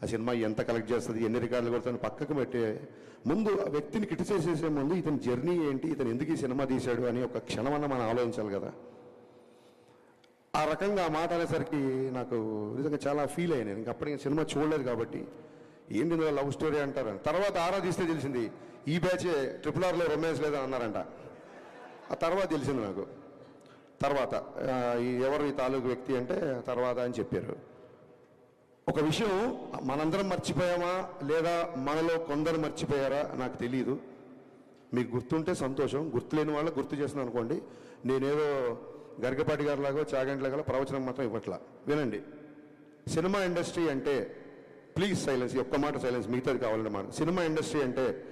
ఆ సినిమా ఎంత కలెక్ట్ చేస్తుంది ఎన్ని రికార్డులు కొడుతుంది పక్కకు పెట్టే ముందు ఆ వ్యక్తిని క్రిటిసైజ్ చేసే ముందు ఇతని జర్నీ ఏంటి ఇతను ఎందుకు ఈ సినిమా తీశాడు అని ఒక క్షణమన్న మనం ఆలోచించాలి కదా. ఆ రకంగా ఆ మాట అనేసరికి నాకు నిజంగా చాలా ఫీల్ అయ్యాను నేను అప్పటికి సినిమా చూడలేదు కాబట్టి ఏంటి ఇందులో లవ్ స్టోరీ అంటారు తర్వాత ఆరాధిస్తే తెలిసింది ఈ బ్యాచే ట్రిపుల్ ఆర్లో రొమాన్స్ లేదని అన్నారంట. ఆ తర్వాత తెలిసింది నాకు. తర్వాత ఎవరు ఈ తాలూకు వ్యక్తి అంటే తర్వాత అని చెప్పారు. ఒక విషయం మనందరం మర్చిపోయామా? లేదా మనలో కొందరు మర్చిపోయారా? నాకు తెలియదు మీకు గుర్తుంటే సంతోషం. గుర్తులేని వాళ్ళ గుర్తు చేస్తున్నాను అనుకోండి. నేనేదో గరికపాటి గారిలాగో చాగంట్లాగా ప్రవచనం మాత్రం ఇవ్వట్లా. వినండి. సినిమా ఇండస్ట్రీ అంటే ప్లీజ్ సైలెన్స్ ఒక్క మాట సైలెన్స్ మిగతాది కావాలంటే మాట సినిమా ఇండస్ట్రీ అంటే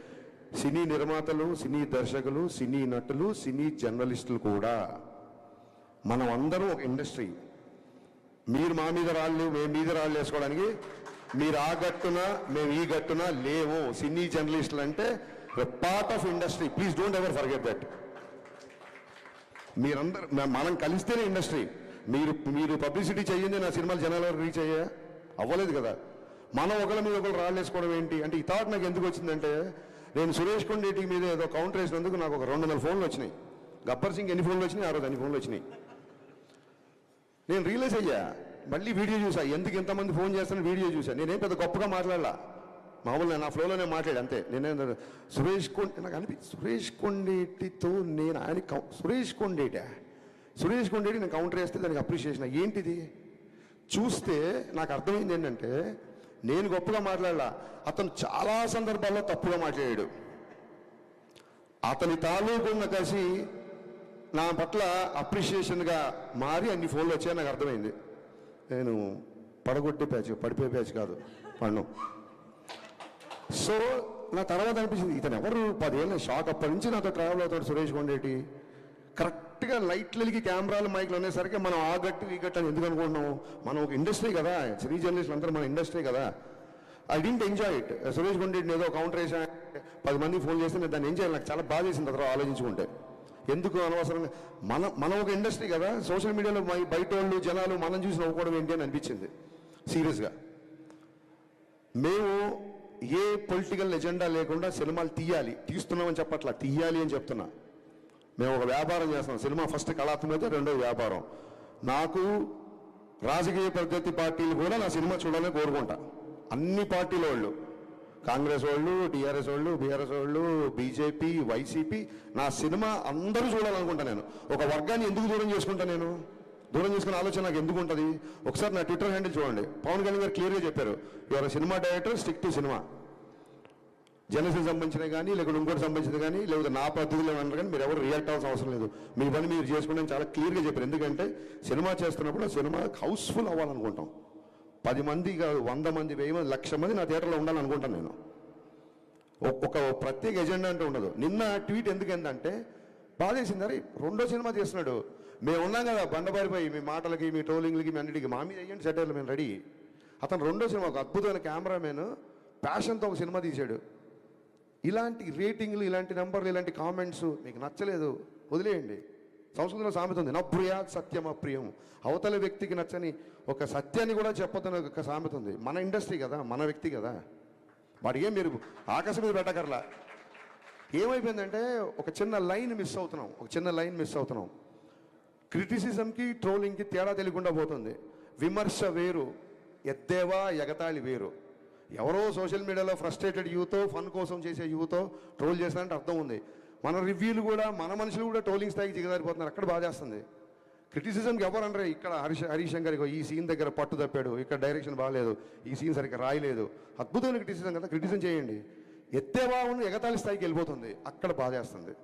సినీ నిర్మాతలు సినీ దర్శకులు సినీ నటులు సినీ జర్నలిస్టులు కూడా మనం అందరం ఒక ఇండస్ట్రీ. మీరు మా మీద రాళ్ళు మేము మీద రాళ్ళు వేసుకోవడానికి మీరు ఆ గట్టున మేము ఈ గట్టున లేవు. సినీ జర్నలిస్టులు అంటే part of industry please don't ever forget that మీరందరూ మనం కలిస్తేనే ఇండస్ట్రీ మీరు మీరు పబ్లిసిటీ చేయండి నా సినిమాలు జనాల వరకు రీచ్ అయ్యా అవ్వలేదు కదా. మనం ఒకళ్ళ మీద ఒకరు రాళ్ళు వేసుకోవడం ఏంటి? అంటే ఈ థాట్ నాకు ఎందుకు వచ్చిందంటే నేను సురేష్ కొండేటి మీద ఏదో కౌంటర్ వేసినందుకు నాకు ఒక రెండు వందల ఫోన్లు వచ్చినాయి. గబ్బర్ సింగ్ ఎన్ని ఫోన్లు వచ్చినాయి? ఆ రోజు అన్ని ఫోన్లు వచ్చినాయి. నేను రియలైజ్ అయ్యా మళ్ళీ వీడియో చూసా. ఎందుకు ఇంతమంది ఫోన్ చేస్తాను వీడియో చూసా. నేనేం పెద్ద గొప్పగా మాట్లాడలా. మామూలు నా ఫ్లోలోనే మాట్లాడి అంతే. నేనే సురేష్ కొండ నాకు అనిపి సురేష్ కొండేటితో నేను ఆయన కౌ- సురేష్ కొండేటా? సురేష్ కొండేటి నేను కౌంటర్ వేస్తే దానికి అప్రిషియేషన్ ఏంటిది? చూస్తే నాకు అర్థమైంది ఏంటంటే నేను గొప్పగా మాట్లాడలా. అతను చాలా సందర్భాల్లో తప్పుగా మాట్లాడాడు. అతని తాలూకున్న కలిసి కసి నా పట్ల అప్రిషియేషన్గా మారి అన్ని ఫోన్లు వచ్చాయి నాకు అర్థమైంది. నేను పడగొట్టే ప్యాచ్ పడిపోయే ప్యాచ్ కాదు పండు. సో నా తర్వాత అనిపించింది ఇతను ఎవరు? పదేళ్ళ షాక్ అప్పటి నుంచి నాతో ట్రావెల్ అవుతాడు సురేష్ కొండేటి. కరెక్ట్గా లైట్లకి కెమెరాలు మైక్లు అనేసరికి మనం ఆ గట్టు ఈ గట్టు అని ఎందుకు అనుకుంటున్నాం మనం ఒక ఇండస్ట్రీ కదా సినీ జర్నలిస్టులు అందరూ మన ఇండస్ట్రీ కదా. I didn't enjoy it Suresh కొండేటిని ఏదో కౌంటర్ వేసా పది మంది ఫోన్ చేస్తే నేను దాన్ని ఎంజాయ్ నాకు చాలా బాధ చేసింది తర్వాత ఆలోచించుకుంటే. ఎందుకు అనవసరంగా మన మనం ఒక ఇండస్ట్రీ కదా. సోషల్ మీడియాలో బయట వాళ్ళు జనాలు మనం చూసి నవ్వుకోవడం ఏంటి అని అనిపించింది. సీరియస్గా. మేము ఏ పొలిటికల్ ఎజెండా లేకుండా సినిమాలు తీయాలి. తీస్తున్నామని చెప్పట్లా. తీయాలి అని చెప్తున్నా. మేము ఒక వ్యాపారం చేస్తున్నాం. సినిమా ఫస్ట్ కళాత్మకత రెండో వ్యాపారం. నాకు రాజకీయ పద్ధతి పార్టీలు కూడా నా సినిమా చూడాలని కోరుకుంటా. అన్ని పార్టీల వాళ్ళు కాంగ్రెస్ వాళ్ళు టీఆర్ఎస్ వాళ్ళు బీఆర్ఎస్ వాళ్ళు బీజేపీ వైసీపీ నా సినిమా అందరూ చూడాలనుకుంటా నేను. ఒక వర్గాన్ని ఎందుకు దూరం చేసుకుంటా నేను? దూరం చేసుకునే ఆలోచన నాకు ఎందుకు ఉంటుంది? ఒకసారి నా ట్విట్టర్ హ్యాండిల్ చూడండి. పవన్ కళ్యాణ్ గారు క్లియర్గా చెప్పారు. Your cinema director stick to cinema Janasena సంబంధించిన కానీ లేకపోతే ఇంకోటి సంబంధించిన కానీ లేకపోతే నా పద్ధతిలో అన్నారు కానీ మీరు ఎవరు రియాక్ట్ అవ్వాల్సిన అవసరం లేదు. మీ పని మీరు చేసుకుంటే చాలా క్లియర్గా చెప్పారు ఎందుకంటే సినిమా చేస్తున్నప్పుడు సినిమా హౌస్ఫుల్ అవ్వాలనుకుంటాం. పది మంది కాదు వంద మంది వెయ్యి మంది లక్ష మంది నా థియేటర్లో ఉండాలనుకుంటాను నేను. ఒక్కొక్క ఒక ప్రత్యేక ఎజెండా అంటే ఉండదు. నిన్న ట్వీట్ ఎందుకు ఏంటంటే బాధేసింది అరే రెండో సినిమా చేస్తున్నాడు. మేము ఉన్నాం కదా బండబారిపోయి మీ మాటలకి మీ ట్రోలింగ్లకి మీ అన్నిటికీ. మా మీద అయ్యండి సెటర్లు మేము రెడీ అతను రెండో సినిమా ఒక అద్భుతమైన కెమెరామెన్ ప్యాషన్తో ఒక సినిమా తీశాడు. ఇలాంటి రేటింగ్లు ఇలాంటి నెంబర్లు ఇలాంటి కామెంట్స్ మీకు నచ్చలేదు వదిలేయండి. సంస్కృతిలో సామెత ఉంది. నా సత్యం అప్రియం. అవతల వ్యక్తికి నచ్చని ఒక సత్యాన్ని కూడా చెప్పొద్దని ఒక సామెత ఉంది. మన ఇండస్ట్రీ కదా మన వ్యక్తి కదా. వాడు ఏం మీరు ఆకాశం మీద పెట్టకర్లా. ఏమైపోయిందంటే ఒక చిన్న లైన్ మిస్ అవుతున్నాం. ఒక చిన్న లైన్ మిస్ అవుతున్నాం. క్రిటిసిజంకి ట్రోలింగ్కి తేడా తెలియకుండా పోతుంది. విమర్శ వేరు ఎద్దేవా ఎగతాళి వేరు. ఎవరో సోషల్ మీడియాలో ఫ్రస్ట్రేటెడ్ యూతో ఫన్ కోసం చేసే యూతో ట్రోల్ చేస్తారంటే అర్థం ఉంది. మన రివ్యూలు కూడా మన మనుషులు కూడా ట్రోలింగ్ స్థాయికి దిగజారిపోతున్నారు. అక్కడ బాగా చేస్తుంది. క్రిటిసిజంకి ఎవరనరే ఇక్కడ హరీష్ హరీష్ శంకర్ ఈ సీన్ దగ్గర పట్టు తప్పాడు. ఇక్కడ డైరెక్షన్ బాగాలేదు. ఈ సీన్ సరిగ్గా రాయలేదు. అద్భుతమైన క్రిటిసిజం కదా. క్రిటిసిజం చేయండి. ఎత్తేవా ఉన్న ఎగతాళి స్థాయికి వెళ్ళిపోతుంది. అక్కడ బాగా చేస్తుంది.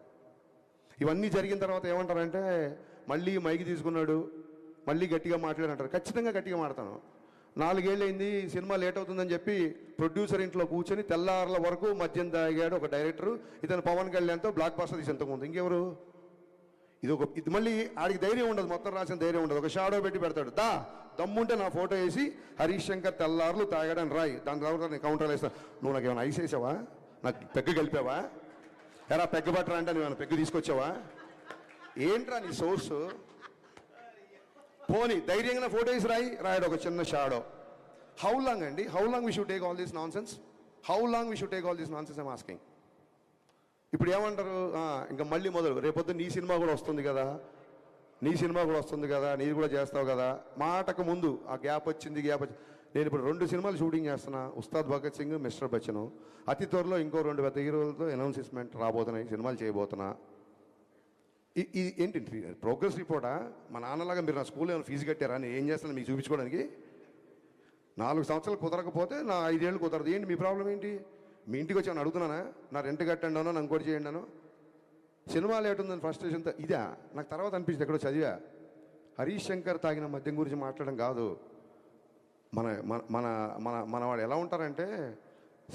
ఇవన్నీ జరిగిన తర్వాత ఏమంటారంటే మళ్ళీ మైకి తీసుకున్నాడు. మళ్ళీ గట్టిగా మాట్లాడంటారు. ఖచ్చితంగా గట్టిగా మాడతాను. నాలుగేళ్ళైంది సినిమా లేట్ అవుతుందని చెప్పి ప్రొడ్యూసర్ ఇంట్లో కూర్చొని తెల్లారుల వరకు మద్యం తాగాడు ఒక డైరెక్టర్. ఇతను పవన్ కళ్యాణ్తో బ్లాక్ బాస్టర్ తీసి ఎంతకుముందు ఇంకెవరు? ఇది ఒక ఇది మళ్ళీ ఆడికి ధైర్యం ఉండదు మొత్తం రాసిన ధైర్యం ఉండదు. ఒక షాడో పెట్టి పెడతాడు. దా దమ్ముంటే నా ఫోటో వేసి హరీష్ శంకర్ తెల్లారులు తాగాడని రాయి. దాని తర్వాత నేను కౌంటర్ వేస్తాను నువ్వు నాకు ఏమైనా ఐస్ వేసావా? నాకు పెగ్గు కలిపావా? ఎరా పెగ్గ పట్టరా అంటే నువ్వు ఏమైనా పెగ్గు తీసుకొచ్చావా? ఏంట్రా నీ సోర్సు? పోని ధైర్యంగా ఫోటో వేసి రాయి. రాయడు ఒక చిన్న షాడో. హౌ లాంగ్ అండి? How long we should take all this nonsense how long we should take all this nonsense I'm asking ఇప్పుడు ఏమంటారు? ఇంకా మళ్ళీ మొదలు. రేపొద్దు నీ సినిమా కూడా వస్తుంది కదా. నీ సినిమా కూడా వస్తుంది కదా. నీది కూడా చేస్తావు కదా. మాటకు ముందు ఆ గ్యాప్ వచ్చింది గ్యాప్ వచ్చింది నేను ఇప్పుడు రెండు సినిమాలు షూటింగ్ చేస్తున్నా. ఉస్తాద్ భగత్ సింగ్ మిస్టర్ బచ్చను. అతి త్వరలో ఇంకో రెండు పెద్ద హీరోలతో అనౌన్స్మెంట్ రాబోతున్నాయి సినిమాలు చేయబోతున్నా. ఇది ఏంటి ప్రోగ్రెస్ రిపోర్టా? మా నాన్నలాగా మీరు నా స్కూల్లో ఏమైనా ఫీజు కట్టారా? నేను ఏం చేస్తాను మీకు చూపించుకోవడానికి? నాలుగు సంవత్సరాలు కుదరకపోతే నా ఐదేళ్ళు కుదరదు. ఏంటి మీ ప్రాబ్లం ఏంటి? మీ ఇంటికి వచ్చి ఏమైనా అడుగుతున్నానా? నా రెంట్ కట్టండి అనో నాకు కూడా చేయండి అను సినిమాలు ఏటుందని ఫ్రస్ట్రేషన్తో ఇదా? నాకు తర్వాత అనిపించింది ఎక్కడో చదివా. హరీష్ శంకర్ తాగిన మద్యం గురించి మాట్లాడడం కాదు. మన మన మన మన వాళ్ళు ఎలా ఉంటారంటే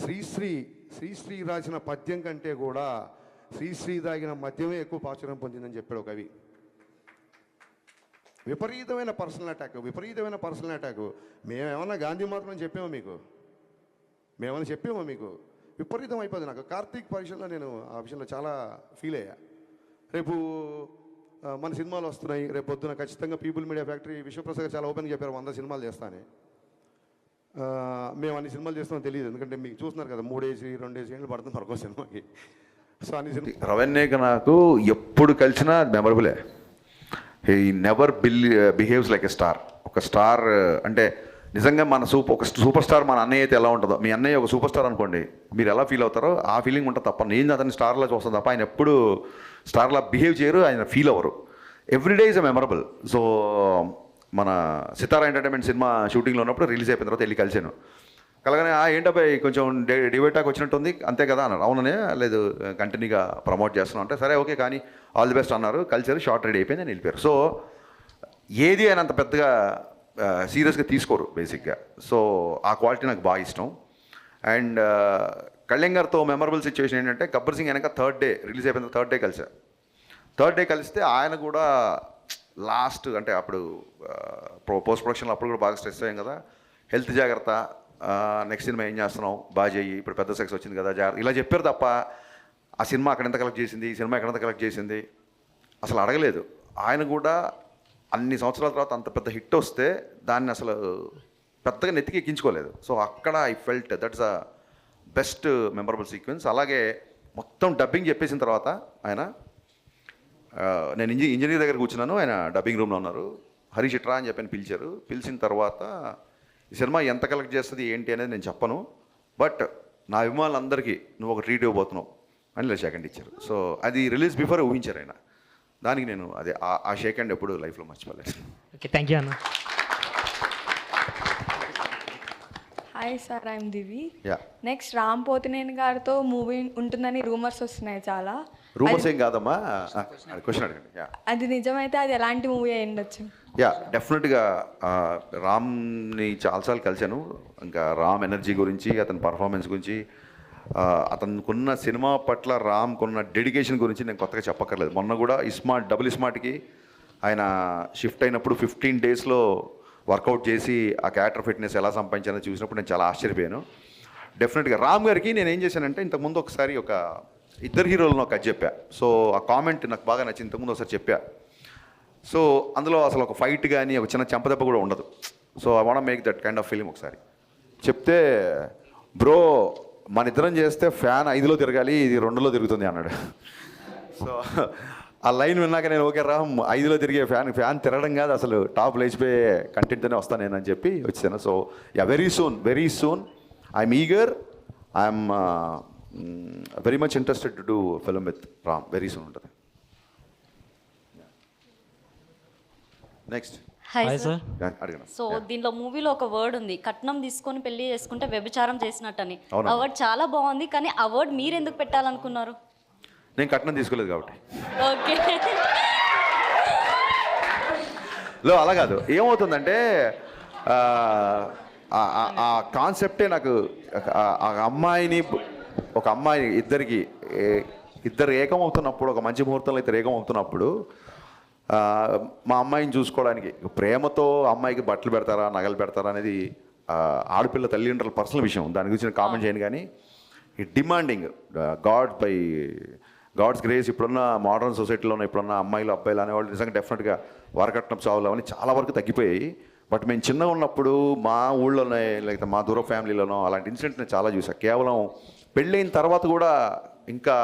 శ్రీశ్రీ శ్రీశ్రీ రాసిన పద్యం కంటే కూడా శ్రీశ్రీ తాగిన మద్యమే ఎక్కువ ప్రాచుర్యం పొందిందని చెప్పాడు ఒక కవి. విపరీతమైన పర్సనల్ అటాక్ విపరీతమైన పర్సనల్ అటాక్. మేమేమన్నా గాంధీ మాత్రం చెప్పామా మీకు? మేమన్నా చెప్పామా మీకు? విపరీతం అయిపోయింది నాకు. కార్తీక్ పరీక్షలో నేను ఆ విషయంలో చాలా ఫీల్ అయ్యా. రేపు మన సినిమాలు వస్తున్నాయి. రేపు పొద్దున ఖచ్చితంగా పీపుల్ మీడియా ఫ్యాక్టరీ విశ్వప్రసాద్ గారు చాలా ఓపెన్గా చెప్పారు వంద సినిమాలు చేస్తానే మేము అన్ని సినిమాలు చేస్తామో తెలియదు. ఎందుకంటే మీకు చూస్తున్నారు కదా మూడేసి రెండేసి ఏళ్ళు పడుతుంది మరొక సినిమాకి. రవణ్యక నాకు ఎప్పుడు కలిసినా మెమరబులే he never bill behaves like a star ఒక స్టార్ అంటే నిజంగా మన సూపర్ ఒక సూపర్ స్టార్ మన అన్నయ్య అయితే ఎలా ఉంటుందో. మీ అన్నయ్య ఒక సూపర్ స్టార్ అనుకోండి మీరు ఎలా ఫీల్ అవుతారో ఆ ఫీలింగ్ ఉంటుంది తప్ప. నేను అతని స్టార్లా చూస్తాను తప్ప ఆయన ఎప్పుడు స్టార్లా బిహేవ్ చేయరు ఆయన ఫీల్ అవ్వరు. Every day is a memorable so మన సితారా ఎంటర్టైన్మెంట్ సినిమా షూటింగ్లో ఉన్నప్పుడు రిలీజ్ అయిపోయిన తర్వాత వెళ్ళి కలిసాను కలగానే "ఆ, ఏంటబ్బాయి కొంచెం డివేటాక్ వచ్చినట్టుంది అంతే కదా అన్నారు అవుననే లేదు కంటిన్యూగా ప్రమోట్ చేస్తున్నాం అంటే సరే ఓకే కానీ ఆల్ ది బెస్ట్ అన్నారు. కల్చర్ షార్ట్ రెడీ అయిపోయింది అని వెళ్ళిపోయారు. సో ఏది ఆయన అంత పెద్దగా సీరియస్గా తీసుకోరు బేసిక్గా. సో ఆ క్వాలిటీ నాకు బాగా ఇష్టం. అండ్ కళ్యాణ్ గారితో మెమరబుల్ సిచ్యువేషన్ ఏంటంటే గబ్బర్ సింగ్ వెనక థర్డ్ డే రిలీజ్ అయిపోయిన థర్డ్ డే కలిసా. థర్డ్ డే కలిస్తే ఆయన కూడా లాస్ట్ అంటే అప్పుడు పోస్ట్ ప్రొడక్షన్లో అప్పుడు కూడా బాగా స్ట్రెస్ అయ్యాం కదా. హెల్త్ జాగ్రత్త నెక్స్ట్ సినిమా ఏం చేస్తున్నావు? బాగా చెయ్యి. ఇప్పుడు పెద్ద సెక్స్ వచ్చింది కదా జాగ్రత్త ఇలా చెప్పారు తప్ప ఆ సినిమా అక్కడ ఎంత కలెక్ట్ చేసింది? ఈ సినిమా ఎక్కడంత కలెక్ట్ చేసింది? అసలు అడగలేదు. ఆయన కూడా అన్ని సంవత్సరాల తర్వాత అంత పెద్ద హిట్ వస్తే దాన్ని అసలు పెద్దగా నెత్తికి ఎక్కించుకోలేదు. సో అక్కడ I felt that's a best memorable sequence అలాగే మొత్తం డబ్బింగ్ చెప్పేసిన తర్వాత ఆయన నేను ఇంజనీర్ దగ్గర కూర్చున్నాను. ఆయన డబ్బింగ్ రూమ్లో ఉన్నారు. హరీష్ ఇట్రా అని చెప్పని పిలిచారు. పిలిచిన తర్వాత ఈ సినిమా ఎంత కలెక్ట్ చేస్తుంది ఏంటి అనేది నేను చెప్పను. బట్ నా అభిమానులందరికీ నువ్వు ఒక ట్రీట్ ఇవ్వబోతున్నావు అని ఇలా షేక్ ఇచ్చారు. సో అది రిలీజ్ బిఫోర్ ఊహించారు ఆయన. దానికి నేను అదే ఆ- ఆ షేక్ హ్యాండ్ ఎప్పుడు లైఫ్లో మర్చిపోలేదు. ఓకే థ్యాంక్ యూ అన్న. Hi sir I'm Divi. Yeah. Next Ram Pothineni గారితో మూవీ ఉంటుందని రూమర్స్ వస్తున్నాయి చాలా. రూమర్స్ ఏం కాదమ్మా? క్వశ్చన్ అడగండి. యా. అది నిజమైతే అది ఎలాంటి మూవీ అయి ఉండొచ్చు? యా డెఫినెట్గా రామ్ని చాలాసార్లు కలిశాను. ఇంకా రామ్ ఎనర్జీ గురించి అతని పర్ఫార్మెన్స్ గురించి అతనుకున్న సినిమా పట్ల రామ్కున్న డెడికేషన్ గురించి నేను కొత్తగా చెప్పక్కర్లేదు. మొన్న కూడా ఇస్మార్ట్ డబుల్ ఇస్మార్ట్కి ఆయన షిఫ్ట్ అయినప్పుడు ఫిఫ్టీన్ డేస్లో వర్కౌట్ చేసి ఆ క్యారెక్టర్ ఫిట్నెస్ ఎలా సంపాదించానో చూసినప్పుడు నేను చాలా ఆశ్చర్యపోయాను. డెఫినెట్గా రామ్ గారికి నేను ఏం చేశానంటే ఇంతకుముందు ఒకసారి ఒక ఇద్దరు హీరోలను ఒక చెప్పా. సో ఆ కామెంట్ నాకు బాగా నచ్చింది. ఇంతకుముందు ఒకసారి చెప్పా. సో అందులో అసలు ఒక ఫైట్ కానీ ఒక చిన్న చెంపదెబ్బ కూడా ఉండదు. So I want make that kind of film ఒకసారి. చెప్తే బ్రో మన ఇద్దరం చేస్తే ఫ్యాన్ ఐదులో తిరగాలి ఇది రెండులో తిరుగుతుంది అన్నాడు. సో ఆ లైన్ విన్నాక నేను ఓకే రామ్ ఐదులో తిరిగే ఫ్యాన్ ఫ్యాన్ తిరగడం కాదు అసలు టాప్ లేచిపోయే కంటెంట్తోనే వస్తాను నేను అని చెప్పి వచ్చాను so yeah very soon very soon I'm eager I'm very much interested to do film with Ram very soon ఉంటుంది. నెక్స్ట్ హాయ్ సార్ సో దీనిలో మూవీలో ఒక వర్డ్ ఉంది కట్నం తీసుకొని పెళ్ళి చేసుకుంటే వ్యభిచారం చేసినట్టని. అవునా? ఆ వర్డ్ చాలా బాగుంది కానీ ఆ వర్డ్ మీరు ఎందుకు పెట్టాలనుకున్నారు? నేను కట్నం తీసుకోలేదు కాబట్టి. ఓకే. లో అలా కాదు. ఏమవుతుందంటే ఆ, కాన్సెప్టే నాకు ఆ- అమ్మాయిని ఒక అమ్మాయి ఇద్దరికి ఇద్దరు ఏకమవుతున్నప్పుడు ఒక మంచి ముహూర్తంలో ఇద్దరు ఏకమవుతున్నప్పుడు ఆ, మా అమ్మాయిని చూసుకోవడానికి ప్రేమతో అమ్మాయికి బట్టలు పెడతారా నగలు పెడతారా అనేది ఆడపిల్ల తల్లిదండ్రుల పర్సనల్ విషయం. దాని గురించి నేను కామెంట్ చేయను కానీ ఈ demanding god by god's grace ఇప్పుడున్న మోడర్న్ సొసైటీలో ఉన్న ఇప్పుడున్న అమ్మాయిలు అబ్బాయిలు అనేవాళ్ళు నిజంగా డెఫినెట్గా వరకట్నం చావులు అవన్నీ చాలా వరకు తగ్గిపోయాయి. బట్ మేము చిన్నగా ఉన్నప్పుడు మా ఊళ్ళోనే లేకపోతే మా దూర ఫ్యామిలీలోనో అలాంటి ఇన్సిడెంట్స్ నేను చాలా చూసాను కేవలం పెళ్ళైన తర్వాత కూడా ఇంకా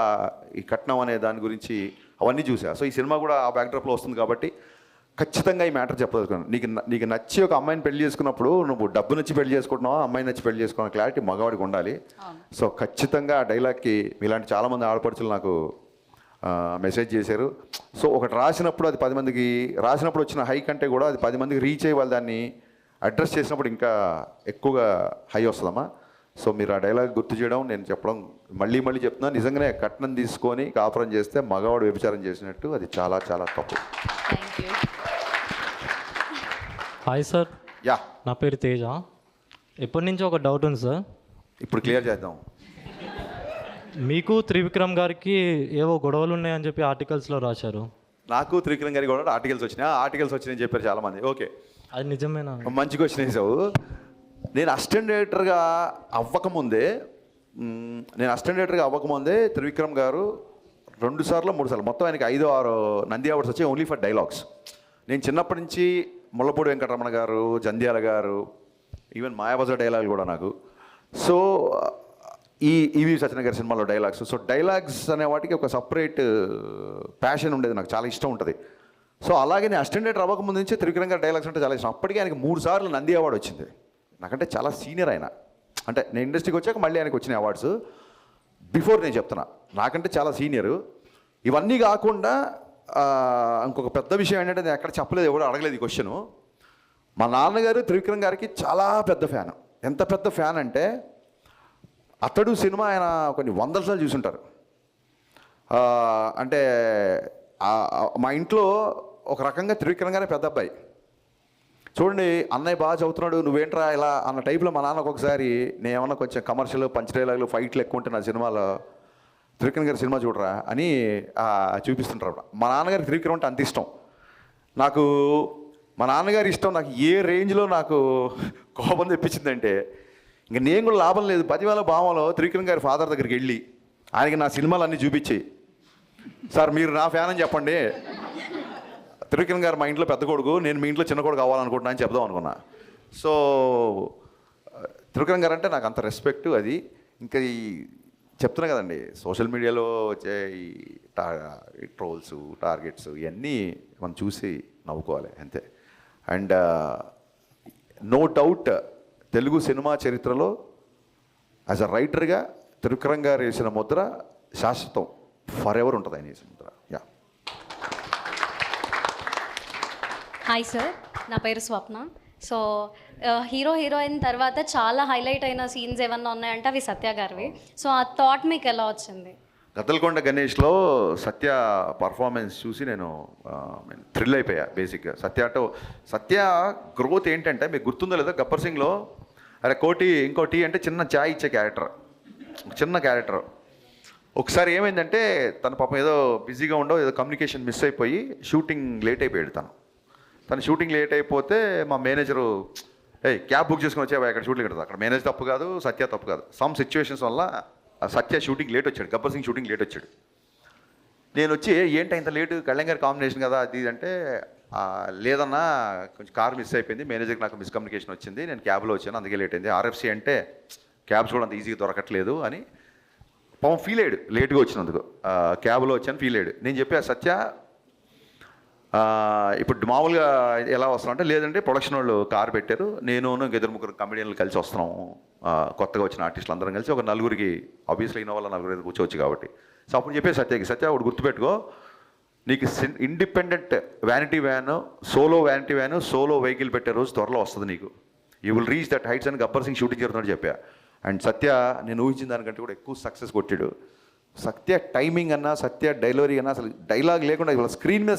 ఈ కట్నం అనే దాని గురించి అవన్నీ చూసా. సో ఈ సినిమా కూడా ఆ బ్యాక్డ్రాప్లో వస్తుంది కాబట్టి ఖచ్చితంగా ఈ మ్యాటర్ చెప్పదలుచుకున్నాను. నీకు నీకు నచ్చి ఒక అమ్మాయిని పెళ్ళి చేసుకున్నప్పుడు నువ్వు డబ్బు నచ్చి పెళ్ళి చేసుకుంటున్నావా అమ్మాయి నచ్చి పెళ్ళి చేసుకున్న క్లారిటీ మగవాడికి ఉండాలి. సో ఖచ్చితంగా ఆ డైలాగ్కి ఇలాంటి చాలామంది ఆడపడుచులు నాకు మెసేజ్ చేశారు. సో ఒకటి రాసినప్పుడు అది పది మందికి రాసినప్పుడు వచ్చిన హై కంటే కూడా అది పది మందికి రీచ్ అయ్యి వాళ్ళు దాన్ని అడ్రస్ చేసినప్పుడు ఇంకా ఎక్కువగా హై వస్తుందమ్మా. సో మీరు ఆ డైలాగ్ గుర్తు చేయడం నేను చెప్పడం మళ్ళీ మళ్ళీ చెప్తున్నా. నిజంగానే కట్నం తీసుకొని కాపురం చేస్తే మగవాడు వ్యభిచారం చేసినట్టు అది చాలా చాలా తప్పు. Hi sir yeah. నా పేరు తేజ. ఎప్పటి నుంచి ఒక డౌట్ ఉంది సార్ ఇప్పుడు క్లియర్ చేద్దాం. మీకు త్రివిక్రమ్ గారికి ఏవో గొడవలు ఉన్నాయని చెప్పి ఆర్టికల్స్లో రాశారు. నాకు త్రికరణ్ గారికి కూడా ఆర్టికల్స్ వచ్చినాయి. ఆ ఆర్టికల్స్ వచ్చినాయని చెప్పారు చాలామంది. ఓకే అది నిజమేనా? మంచి క్వశ్చన్ వేసావు. నేను అసిస్టెంట్ డైరెక్టర్గా అవ్వకముందే నేను అసిస్టెంట్ డైరెక్టర్గా అవ్వకముందే త్రివిక్రమ్ గారు రెండు సార్లు మూడు సార్లు మొత్తం ఆయనకి ఐదు ఆరు నంది అవార్డ్స్ వచ్చాయి ఓన్లీ ఫర్ డైలాగ్స్ నేను చిన్నప్పటి నుంచి ముళ్ళపూడి వెంకటరమణ గారు జంధ్యాల గారు ఈవెన్ మాయాబజార్ డైలాగ్ కూడా నాకు. సో ఈ ఈవి సత్యన గారి సినిమాలో డైలాగ్స్. సో డైలాగ్స్ అనే వాటికి ఒక సపరేట్ ప్యాషన్ ఉండేది నాకు. చాలా ఇష్టం ఉంటుంది. సో అలాగే నేను అసిస్టెంట్ డైరెక్టర్ అవ్వకముందు నుంచి త్రివిక్రమ్ గారి డైలాగ్స్ అంటే చాలా ఇష్టం. అప్పటికే ఆయనకి మూడు సార్లు నంది అవార్డు వచ్చింది. నాకంటే చాలా సీనియర్ ఆయన. అంటే నేను ఇండస్ట్రీకి వచ్చాక మళ్ళీ ఆయనకు వచ్చిన అవార్డ్స్. బిఫోర్ నేను చెప్తున్నా. నాకంటే చాలా సీనియరు. ఇవన్నీ కాకుండా ఇంకొక పెద్ద విషయం ఏంటంటే నేను ఎక్కడ చెప్పలేదు ఎవరు అడగలేదు ఈ క్వశ్చను మా నాన్నగారు త్రివిక్రమ్ గారికి చాలా పెద్ద ఫ్యాన్. ఎంత పెద్ద ఫ్యాన్ అంటే అతడు సినిమా ఆయన కొన్ని వందల సార్లు చూసుంటారు. అంటే మా ఇంట్లో ఒక రకంగా త్రివిక్రమ్ గారే పెద్ద అబ్బాయి. చూడండి అన్నయ్య బాగా చదువుతున్నాడు నువ్వేంట్రా ఇలా అన్న టైప్లో మా నాన్న ఒకసారి నేను ఏమన్నా కొంచెం కమర్షియల్ పంచ్ డైలాగులు ఫైట్లు ఎక్కువ ఉంటే నా సినిమాలో త్రివిక్రమ్ గారి సినిమా చూడరా అని చూపిస్తుంటారు మా నాన్నగారికి త్రివిక్రమ్ అంటే అంత ఇష్టం. నాకు మా నాన్నగారి ఇష్టం నాకు ఏ రేంజ్లో నాకు కోపం తెప్పించిందంటే ఇంక నేను కూడా లాభం లేదు. పదివేల భావంలో త్రివిక్రమ్ గారి ఫాదర్ దగ్గరికి వెళ్ళి ఆయనకి నా సినిమాలు అన్నీ చూపించి సార్ మీరు నా ఫ్యాన్ అని చెప్పండి. త్రివిక్రమ్ గారు మా ఇంట్లో పెద్ద కొడుకు నేను మీ ఇంట్లో చిన్న కొడుకు కావాలనుకుంటున్నా అని చెప్దాం అనుకున్నా. సో త్రివిక్రమ్ గారు అంటే నాకు అంత రెస్పెక్ట్ అది. ఇంకా ఈ చెప్తున్నా కదండి సోషల్ మీడియాలో వచ్చే ఈ టా ట్రోల్స్ టార్గెట్స్ ఇవన్నీ మనం చూసి నవ్వుకోవాలి అంతే. And no doubt Telugu cinema చరిత్రలో యాజ్ అ రైటర్గా త్రివిక్రమ్ గారు వేసిన ముద్ర శాశ్వతం. ఫర్ ఎవర్ ఉంటుంది ఆయన వేసిన ముద్ర. యా. హాయ్ సార్ నా పేరు స్వప్న. సో హీరో హీరోయిన్ తర్వాత చాలా హైలైట్ అయిన సీన్స్ ఏమన్నా ఉన్నాయంటే అవి సత్య గారివి. సో ఆ థాట్ మీకు ఎలా వచ్చింది? గద్దలకొండ గణేష్లో సత్య పర్ఫార్మెన్స్ చూసి నేను థ్రిల్ అయిపోయా బేసిక్గా. సత్య అంటే సత్య గ్రోత్ ఏంటంటే మీకు గుర్తుందో లేదో గబ్బర్ సింగ్లో అరే కోటి ఇంకో టీ అంటే చిన్న చాయ్ ఇచ్చే క్యారెక్టర్. చిన్న క్యారెక్టర్. ఒకసారి ఏమైందంటే తన పాపం ఏదో బిజీగా ఉండో ఏదో కమ్యూనికేషన్ మిస్ అయిపోయి షూటింగ్ లేట్ అయిపోయాడు తను. తను షూటింగ్ లేట్ అయిపోతే మా మేనేజరు ఏ క్యాబ్ బుక్ చేసుకుని వచ్చావా? ఇక్కడ షూటింగ్ ఉంటుంది అక్కడ మేనేజర్ తప్పు కాదు సత్య తప్పు కాదు. సమ్ సిచ్యువేషన్స్ వల్ల సత్య షూటింగ్ లేట్ వచ్చాడు. గబ్బర్ సింగ్ షూటింగ్ లేట్ వచ్చాడు. నేను వచ్చి ఏంటి ఇంత లేటు? కళ్యాణ్ గారి కాంబినేషన్ కదా అది అంటే లేదన్నా కొంచెం కార్ మిస్ అయిపోయింది. మేనేజర్కి నాకు మిస్కమ్యూనికేషన్ వచ్చింది. నేను క్యాబ్లో వచ్చాను అందుకే లేట్ అయింది. ఆర్ఎఫ్సి అంటే క్యాబ్స్ కూడా అంత ఈజీగా దొరకట్లేదు అని. పాపం ఫీల్ అయ్యాడు లేట్గా వచ్చినందుకు. క్యాబ్లో వచ్చాను ఫీల్ అయ్యాడు. నేను చెప్పా సత్య ఇప్పుడు మామూలుగా ఎలా వస్తున్నాం అంటే లేదంటే ప్రొడక్షన్ వాళ్ళు కారు పెట్టారు. నేను ఇద్దరు ముగ్గురు కమెడియన్లు కలిసి వస్తున్నాము కొత్తగా వచ్చిన ఆర్టిస్టులు అందరం కలిసి ఒక నలుగురికి ఆబ్వియస్లీ ఇన్నో నలుగురు కూర్చోవచ్చు కాబట్టి. సో అప్పుడు చెప్పే సత్యకి సత్య ఒకటి గుర్తుపెట్టుకో నీకు independent vanity van solo vanity van solo vehicle పెట్టే రోజు త్వరలో వస్తుంది నీకు. You will reach that heights అని గబ్బర్ సింగ్ షూటింగ్ జరుగుతున్నాడు చెప్పా. అండ్ సత్య నేను ఊహించిన దానికంటే కూడా ఎక్కువ సక్సెస్ కొట్టాడు. సత్య టైమింగ్ అన్నా సత్య డెలివరీ అన్నా అసలు డైలాగ్ లేకుండా ఇవాళ స్క్రీన్ మీద